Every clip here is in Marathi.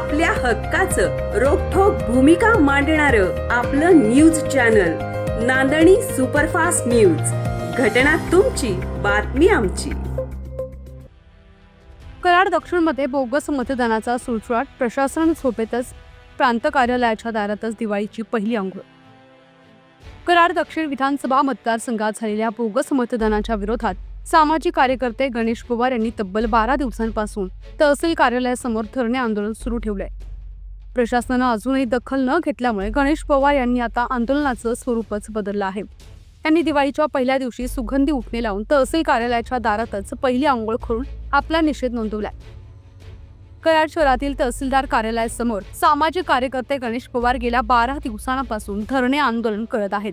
आपल्या हक्काचं रोखोक भूमिका मांडणार आपलं news channel Nandani superfast news. घटना तुमची बातमी आमची. कराड दक्षिणमध्ये बोगस मतदानाचा सुळसुळाट प्रशासन झोपेतच प्रांत कार्यालयाच्या दारातच दिवाळीची पहिली अंघोळ कराड दक्षिण विधानसभा मतदारसंघात झालेल्या बोगस मतदानाच्या विरोधात सामाजिक कार्यकर्ते गणेश पवार यांनी तब्बल बारा दिवसांपासून तहसील कार्यालयासमोर धरणे आंदोलन सुरू ठेवलंय. प्रशासनानं अजूनही दखल न घेतल्यामुळे गणेश पवार यांनी आता आंदोलनाचं स्वरूपच बदललं आहे. त्यांनी दिवाळीच्या पहिल्या दिवशी सुगंधी उठणे लावून तहसील कार्यालयाच्या दारातच पहिली आंघोळ करून आपला निषेध नोंदवलाय. कराड शहरातील तहसीलदार कार्यालयासमोर सामाजिक कार्यकर्ते गणेश पवार गेल्या बारा दिवसांपासून धरणे आंदोलन करत आहेत.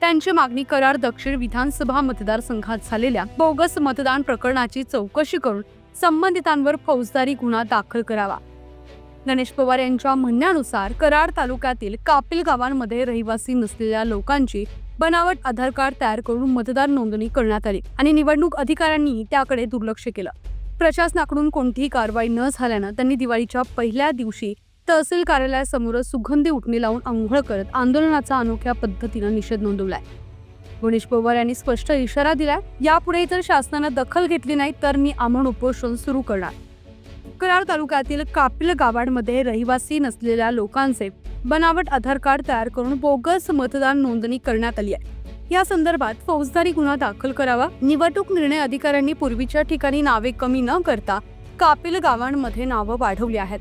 त्यांची मागणी करार दक्षिण विधानसभा मतदारसंघात झालेल्या बोगस मतदान प्रकरणाची चौकशी करून संबंधितांवर फौजदारी गुन्हा दाखल करावा. गणेश पवार यांच्या म्हणण्यानुसार कराड तालुक्यातील कापिल गावांमध्ये रहिवासी नसलेल्या लोकांची बनावट आधार कार्ड तयार करून मतदार नोंदणी करण्यात आली आणि निवडणूक अधिकाऱ्यांनी त्याकडे दुर्लक्ष केलं. प्रशासनाकडून कोणतीही कारवाई न झाल्यानं त्यांनी दिवाळीच्या पहिल्या दिवशी तहसील कार्यालयासमोर सुगंधी उठणी लावून आंघोळ करत आंदोलनाचा अनोख्या पद्धतीनं निषेध नोंदवलाय. गणेश पवार यांनी स्पष्ट इशारा दिलाय यापुढे जर शासनानं दखल घेतली नाही तर मी आमरण उपोषण सुरू करणार. कराड तालुक्यातील कापिल गावांमध्ये रहिवासी नसलेल्या लोकांचे बनावट आधार कार्ड तयार करून बोगस मतदान नोंदणी करण्यात आली आहे. या संदर्भात फौजदारी गुन्हा दाखल करावा निवडणूक निर्णय अधिकाऱ्यांनी पूर्वीच्या ठिकाणी नावे कमी न करता कापिल गावांमध्ये नावं वाढवली आहेत.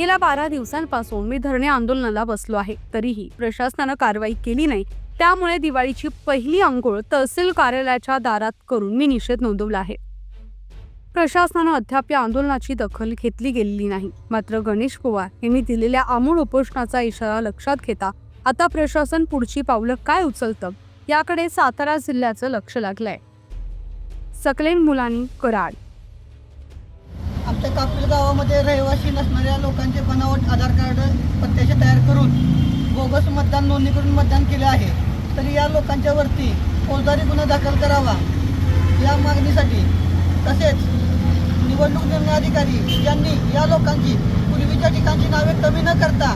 गेल्या बारा दिवसांपासून मी धरणे आंदोलनाला बसलो आहे. तरीही प्रशासनानं कारवाई केली नाही. त्यामुळे दिवाळीची पहिली अंघोळ तहसील कार्यालयाच्या दारात करून मी निषेध नोंदवला आहे. प्रशासनानं अद्याप या आंदोलनाची दखल घेतली गेलेली नाही. मात्र गणेश पवार यांनी दिलेल्या आमूळ उपोषणाचा इशारा लक्षात घेता आता प्रशासन पुढची पावलं काय उचलतं याकडे सातारा जिल्ह्याचं लक्ष लागलंय. सकलेन मुलांनी कराड. आमच्या कापूर गावामध्ये रहिवासी नसणाऱ्या लोकांचे बनावट आधार कार्ड पत्त्याचे तयार करून बोगस मतदान नोंदणी करून मतदान केले आहे. तरी या लोकांच्या वरती फौजदारी गुन्हा दाखल करावा. या मागणीसाठी तसेच निवडणूक निर्णय अधिकारी यांनी या लोकांची पूर्वीच्या ठिकाणची नावे कमी न करता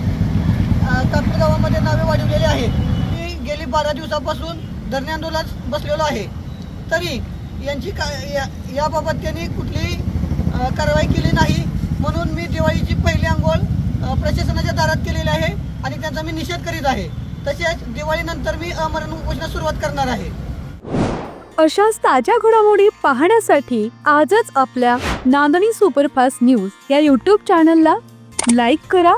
कापूर गावामध्ये नावे वाढवलेली आहेत. मी गेली बारा दिवसापासून धरणे आंदोलन बसलेलो आहे. तरी यांची का या याबाबत त्यांनी कुठलीही कारवाई केली नाही. म्हणून मी दिवाळीची पहिली अंघोळ प्रशासनाच्या दारात केलेली आहे आणि त्याचा मी निषेध करीत आहे. तसेच दिवाळीनंतर मी अमरण उपोषणा सुरुवात करणार आहे. अशाच ताज्या घडामोडी पाहण्यासाठी आजच आपल्या नांदणी सुपरफास्ट न्यूज या यूट्यूब चॅनलला लाईक करा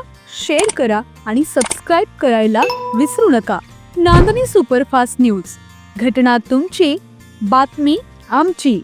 शेअर करा आणि सबस्क्राईब करायला विसरू नका. Nandani superfast news. घटना तुमची बातमी आमची.